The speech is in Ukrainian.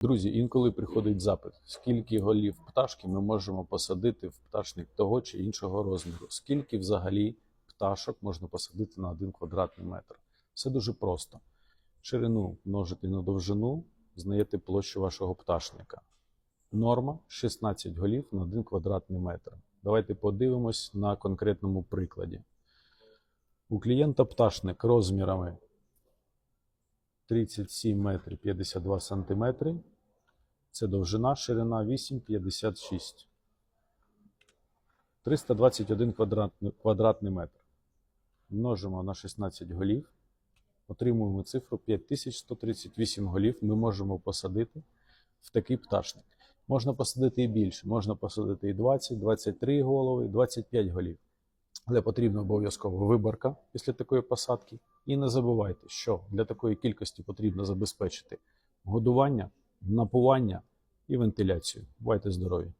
Друзі, інколи приходить запит, скільки голів пташки ми можемо посадити в пташник того чи іншого розміру, скільки взагалі пташок можна посадити на один квадратний метр. Все дуже просто. Ширину множити на довжину, знаєте площу вашого пташника. Норма 16 голів на 1 квадратний метр. Давайте подивимось на конкретному прикладі. У клієнта пташник розмірами 37 метрів 52 сантиметри. Це довжина, ширина 8,56. 321 квадратний, квадратний метр. Множимо на 16 голів. Отримуємо цифру 5138 голів. Ми можемо посадити в такий пташник. Можна посадити і більше. Можна посадити і 20, 23 голови, 25 голів. Але потрібна обов'язково виборка після такої посадки. І не забувайте, що для такої кількості потрібно забезпечити годування, напування і вентиляцію. Бувайте здорові!